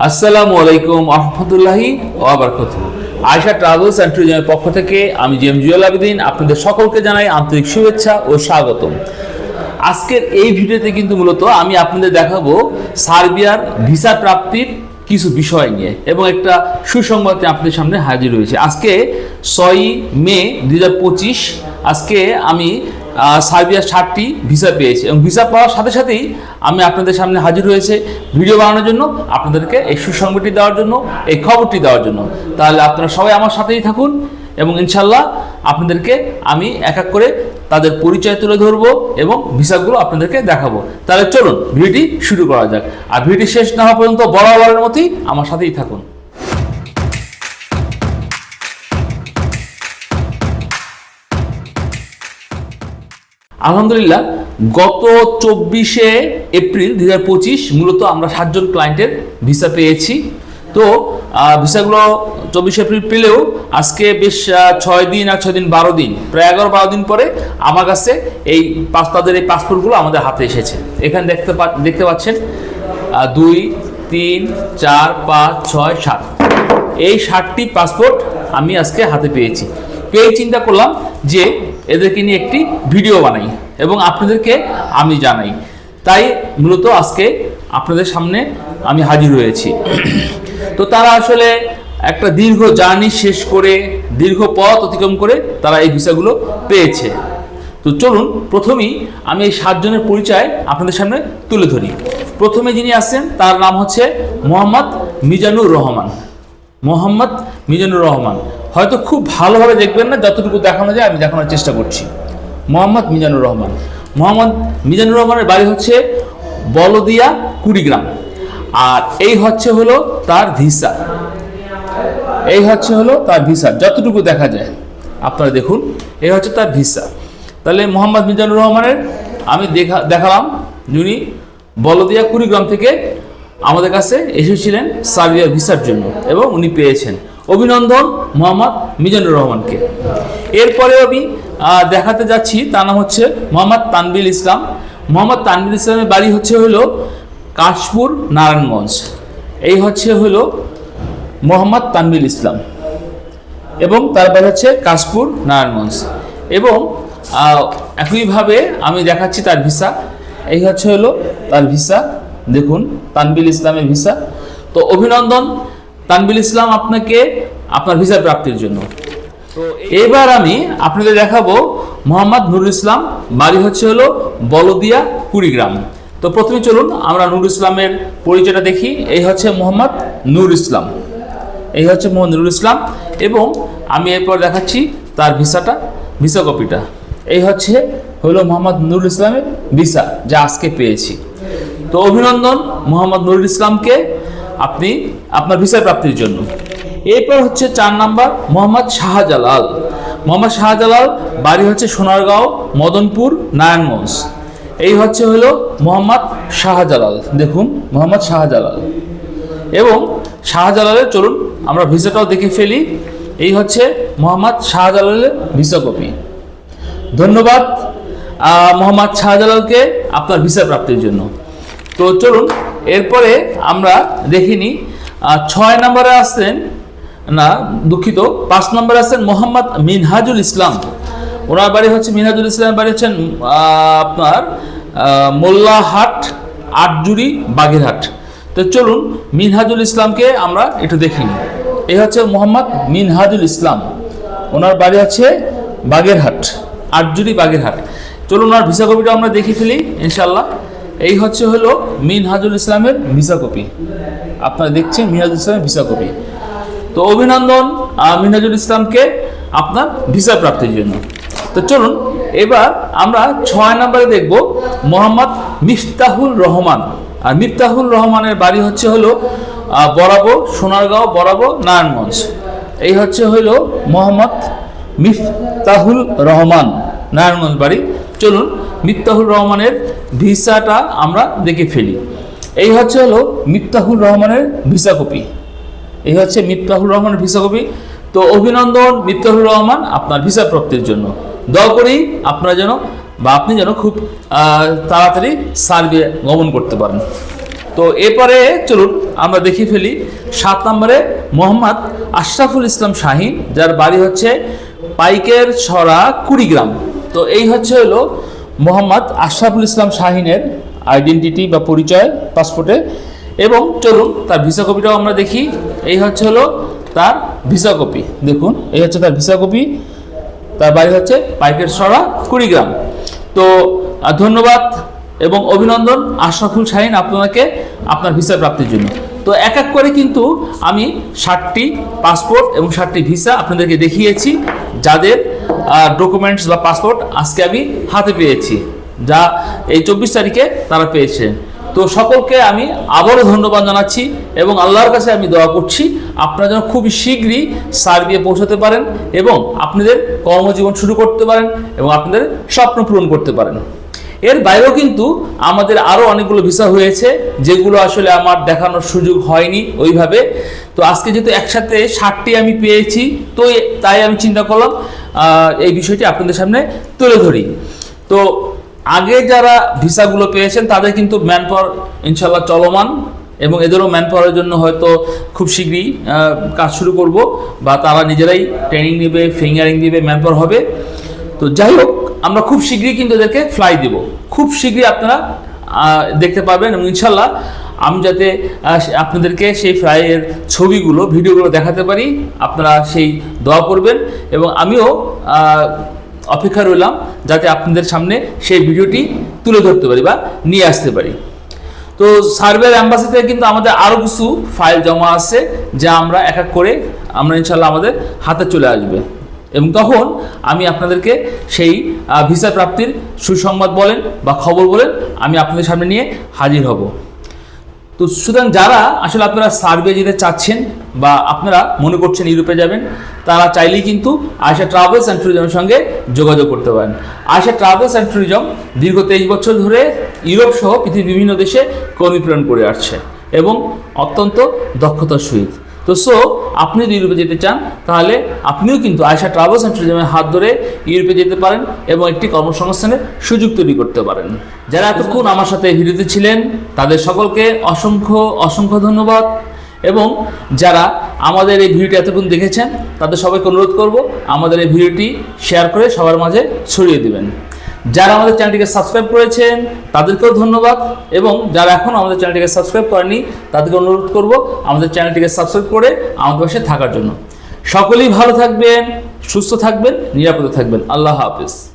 আসসালামু আলাইকুম আহমতুল্লাহি ওয়াবারকাত আয়সা travels and ট্যুরিজমের পক্ষ থেকে আমি জেম জুয়েল আবেদিন, আপনাদের সকলকে জানাই আন্তরিক শুভেচ্ছা ও স্বাগতম। আজকের এই ভিডিওতে কিন্তু মূলত আমি আপনাদের দেখাবো সার্বিয়ার ভিসা প্রাপ্তির কিছু বিষয় নিয়ে এবং একটা সুসংবাদ আপনাদের সামনে হাজির হয়েছে। আজকে ছয়ই মে দু হাজার পঁচিশ, আজকে আমি সার্বিয়ার ষাটটি ভিসা পেয়েছে এবং ভিসা পাওয়ার সাথে সাথেই আমি আপনাদের সামনে হাজির হয়েছে ভিডিও বানানোর জন্য, আপনাদেরকে এই সুসংবাদটি দেওয়ার জন্য, এই খবরটি দেওয়ার জন্য। তাহলে আপনারা সবাই আমার সাথেই থাকুন এবং ইনশাল্লাহ আপনাদেরকে আমি এক এক করে তাদের পরিচয় তুলে ধরবো এবং ভিসাগুলো আপনাদেরকে দেখাবো। তাহলে চলুন, ভিডিওটি শুরু করা যাক। আর ভিডিওটি শেষ না হওয়া পর্যন্ত বরাবরের মতোই আমার সাথেই থাকুন। আলহামদুলিল্লাহ, গত চব্বিশে এপ্রিল দু হাজার পঁচিশ মূলত আমরা সাতজন ক্লায়েন্টের ভিসা পেয়েছি। তো ভিসাগুলো চব্বিশে এপ্রিল পেলেও আজকে বেশ ছয় দিন আর ছয় দিন বারো দিন, প্রায় এগারো বারো দিন পরে আমার কাছে এই পাস, তাদের এই পাসপোর্টগুলো আমাদের হাতে এসেছে। এখানে দেখতে পা, দেখতে পাচ্ছেন দুই, তিন, চার, পাঁচ, ছয়, সাত। এই ষাটটি পাসপোর্ট আমি আজকে হাতে পেয়েছি। পেয়ে চিন্তা করলাম যে এদেরকে নিয়ে একটি ভিডিও বানাই এবং আপনাদেরকে আমি জানাই। তাই মূলত আজকে আপনাদের সামনে আমি হাজির হয়েছি। তো তারা আসলে একটা দীর্ঘ জার্নি শেষ করে, দীর্ঘ পথ অতিক্রম করে তারা এই ভিসাগুলো পেয়েছে। তো চলুন, প্রথমেই আমি এই সাতজনের পরিচয় আপনাদের সামনে তুলে ধরি। প্রথমে যিনি আছেন, তার নাম হচ্ছে মোহাম্মদ মিজানুর রহমান। মোহাম্মদ মিজানুর রহমান। হয়তো খুব ভালোভাবে দেখবেন না, যতটুকু দেখানো যায় আমি দেখানোর চেষ্টা করছি। মোহাম্মদ মিজানুর রহমান। মোহাম্মদ মিজানুর রহমানের বাড়ি হচ্ছে বলদিয়া, কুড়িগ্রাম। আর এই হচ্ছে হলো তার ভিসা। এই হচ্ছে হলো তার ভিসা, যতটুকু দেখা যায়। আপনারা দেখুন, এই হচ্ছে তার ভিসা। তাহলে মোহাম্মদ মিজানুর রহমানের আমি দেখা, দেখালাম, যিনি বলদিয়া, কুড়িগ্রাম থেকে আমাদের কাছে এসেছিলেন সার্বিয়া ভিসার জন্য, এবং উনি পেয়েছেন। অভিনন্দন মোহাম্মদ মিজানুর রহমানকে। এরপরে আমি দেখাতে যাচ্ছি, তার নাম হচ্ছে মোহাম্মদ তানবিল ইসলাম। মোহাম্মদ তানবিল ইসলামের বাড়ি হচ্ছে হলো কাশপুর নারায়ণগঞ্জ। এই হচ্ছে হলো মোহাম্মদ তানবিল ইসলাম এবং তার বাড়ি হচ্ছে কাশপুর নারায়ণগঞ্জ। এবং একইভাবে আমি দেখাচ্ছি তার ভিসা। এই হচ্ছে হলো তার ভিসা। দেখুন, তানবিল ইসলামের ভিসা। তো অভিনন্দন তানবিল ইসলাম আপনাকে আপনার ভিসা প্রাপ্তির জন্য। এবার আমি আপনাদের দেখাবো মোহাম্মদ নুরুল ইসলাম, বাড়ি হচ্ছে হলো বলদিয়া, কুড়িগ্রাম। তো প্রথমে চলুন আমরা নুরুল ইসলামের পরিচয়টা দেখি। এই হচ্ছে মোহাম্মদ নুর ইসলাম। এই হচ্ছে মোহাম্মদ নুরুল ইসলাম এবং আমি এরপর দেখাচ্ছি তার ভিসাটা, ভিসা কপিটা। এই হচ্ছে হলো মোহাম্মদ নুরুল ইসলামের ভিসা যা আজকে পেয়েছি। তো অভিনন্দন মোহাম্মদ নুরুল ইসলামকে। আপনি আপনার ভিসা প্রাপ্তির জন্য। এরপর হচ্ছে চার নাম্বার, মোহাম্মদ শাহজালাল। মোহাম্মদ শাহজালাল বাড়ি হচ্ছে সোনারগাঁও, মদনপুর, নারায়ণগঞ্জ। এই হচ্ছে হলো মোহাম্মদ শাহজালাল। দেখুন, মোহাম্মদ শাহজালাল। এবং শাহজালালের চলুন আমরা ভিসাটাও দেখে ফেলি। এই হচ্ছে মোহাম্মদ শাহজালালের ভিসা কপি। ধন্যবাদ মোহাম্মদ শাহজালালকে আপনার ভিসা প্রাপ্তির জন্য। তো চলুন এরপরে আমরা দেখিনি ছয় নম্বরে আসছেন না, দুঃখিত, পাঁচ নম্বরে আছেন মোহাম্মদ মিনহাজুল ইসলাম। ওনার বাড়ি হচ্ছে মিনহাজুল ইসলামের বাড়ি হচ্ছেন আপনার মোল্লাহাট আটজুড়ি বাগেরহাট। তো চলুন, মিনহাজুল ইসলামকে আমরা একটু দেখিনি এই হচ্ছে মোহাম্মদ মিনহাজুল ইসলাম। ওনার বাড়ি আছে বাগেরহাট আটজুড়ি বাগেরহাট। চলুন, ওনার ভিসা কপিটা আমরা দেখে ফেলি ইনশাল্লাহ এই হচ্ছে হলো মিনহাজুল ইসলামের ভিসা কপি। আপনারা দেখছেন মিনহাজুল ইসলামের ভিসা কপি। তো অভিনন্দন মিনহাজুল ইসলামকে আপনার ভিসা প্রাপ্তির জন্য। তো চলুন, এবার আমরা ছয় নম্বরে দেখব মোহাম্মদ মিফতাহুল রহমান। আর মিফতাহুল রহমানের বাড়ি হচ্ছে হলো বরাবর সোনারগাঁও, বরাবর নারায়ণগঞ্জ। এই হচ্ছে হলো মোহাম্মদ মিফতাহুল রহমান, নারায়ণগঞ্জ বাড়ি। চলুন, মিফতাহুল রহমানের ভিসাটা আমরা দেখে ফেলি। এই হচ্ছে হলো মিফতাহুল রহমানের ভিসা কপি। এই হচ্ছে মিফতাহুর রহমানের ভিসা কপি। তো অভিনন্দন মিফতাহুর রহমান আপনার ভিসা প্রাপ্তির জন্য। দয়া করেই আপনারা যেন বা আপনি যেন খুব তাড়াতাড়ি সার্বিয়া গমন করতে পারেন। তো এরপরে চলুন আমরা দেখে ফেলি সাত নম্বরে মোহাম্মদ আশরাফুল ইসলাম শাহিন যার বাড়ি হচ্ছে পাইকের ছড়া কুড়িগ্রাম। তো এই হচ্ছে হলো মোহাম্মদ আশরাফুল ইসলাম শাহিনের আইডেন্টিটি বা পরিচয় পাসপোর্টে এবং চলুন তার ভিসা কপিটাও আমরা দেখি। এই হচ্ছে হলো তার ভিসা কপি দেখুন, এই হচ্ছে তার ভিসা কপি তার বাড়ি হচ্ছে পাইকের সরা কুড়িগ্রাম। তো ধন্যবাদ এবং অভিনন্দন আশরাফুল শাহিন আপনাকে আপনার ভিসা প্রাপ্তির জন্য। তো এক এক করে কিন্তু আমি ষাটটি পাসপোর্ট এবং ষাটটি ভিসা আপনাদেরকে দেখিয়েছি, যাদের ডকুমেন্টস বা পাসপোর্ট আজকে আমি হাতে পেয়েছি, যা এই চব্বিশ তারিখে তারা পেয়েছে। তো সকলকে আমি আবারও ধন্যবাদ জানাচ্ছি এবং আল্লাহর কাছে আমি দোয়া করছি, আপনারা যেন খুব শীঘ্রই সার্বিয়া পৌঁছাতে পারেন এবং আপনাদের কর্মজীবন শুরু করতে পারেন এবং আপনাদের স্বপ্ন পূরণ করতে পারেন। এর বাইরেও কিন্তু আমাদের আরও অনেকগুলো ভিসা হয়েছে, যেগুলো আসলে আমার দেখানোর সুযোগ হয়নি ওইভাবে। তো আজকে যেহেতু একসাথে ষাটটি আমি পেয়েছি, তো তাই আমি চিন্তা করলাম এই বিষয়টি আপনাদের সামনে তুলে ধরি। তো আগে যারা ভিসাগুলো পেয়েছেন, তাদের কিন্তু ম্যান পাওয়ার ইনশাল্লাহ চলমান এবং এদেরও ম্যান পাওয়ারের জন্য হয়তো খুব শীঘ্রই কাজ শুরু করব বা তারা নিজেরাই ট্রেনিং নেবে ফিঙ্গারিং দিবে ম্যান পাওয়ার হবে। তো যাই হোক, আমরা খুব শীঘ্রই কিন্তু এদেরকে ফ্লাই দেব। খুব শীঘ্রই আপনারা দেখতে পাবেন এবং ইনশাল্লাহ আমি যাতে আপনাদেরকে সেই ফ্লাইয়ের ছবিগুলো, ভিডিওগুলো দেখাতে পারি, আপনারা সেই দোয়া করবেন এবং আমিও অপেক্ষা রইলাম যাতে আপনাদের সামনে সেই ভিডিওটি তুলে ধরতে পারি বা নিয়ে আসতে পারি। তো সার্ভের অ্যাম্বাসিতে কিন্তু আমাদের আরও কিছু ফাইল জমা আছে, যা আমরা এক এক করে, আমরা ইনশাল্লাহ আমাদের হাতে চলে আসবে। এবং তখন আমি আপনাদেরকে সেই ভিসা প্রাপ্তির সুসংবাদ বলেন বা খবর বলেন, আমি আপনাদের সামনে নিয়ে হাজির হব। তো সুতরাং যারা আসলে আপনারা সার্ভে যেতে চাচ্ছেন বা আপনারা মনে করছেন ইউরোপে যাবেন, তারা চাইলেই কিন্তু আয়সা ট্রাভেলস অ্যান্ড ট্যুরিজমের সঙ্গে যোগাযোগ করতে পারেন। আয়সা ট্রাভেলস অ্যান্ড ট্যুরিজম দীর্ঘ তেইশ বছর ধরে ইউরোপ সহ পৃথিবীর বিভিন্ন দেশে কর্মী প্রেরণ করে আসছে এবং অত্যন্ত দক্ষতার সহিত। তো সো আপনি যদি ইউরোপে যেতে চান, তাহলে আপনিও কিন্তু আয়সা ট্রাভেলস অ্যান্ড ট্যুরিজমের হাত ধরে ইউরোপে যেতে পারেন এবং একটি কর্মসংস্থানের সুযোগ তৈরি করতে পারেন। যারা এতক্ষণ আমার সাথে ভিডিওতে ছিলেন, তাদের সকলকে অসংখ্য অসংখ্য ধন্যবাদ এবং যারা আমাদের এই ভিডিওটি এতক্ষণ দেখেছেন, তাদের সবাইকে অনুরোধ করব আমাদের এই ভিডিওটি শেয়ার করে সবার মাঝে ছড়িয়ে দিবেন। যারা আমাদের চ্যানেলটিকে সাবস্ক্রাইব করেছেন, তাদেরকেও ধন্যবাদ। এবং যারা এখন আমাদের চ্যানেলটিকে সাবস্ক্রাইব করেনি তাদেরকে অনুরোধ করব আমাদের চ্যানেলটিকে সাবস্ক্রাইব করে আমাদের পাশে থাকার জন্য। সকলেই ভালো থাকবেন, সুস্থ থাকবেন, নিরাপদে থাকবেন। আল্লাহ হাফিজ।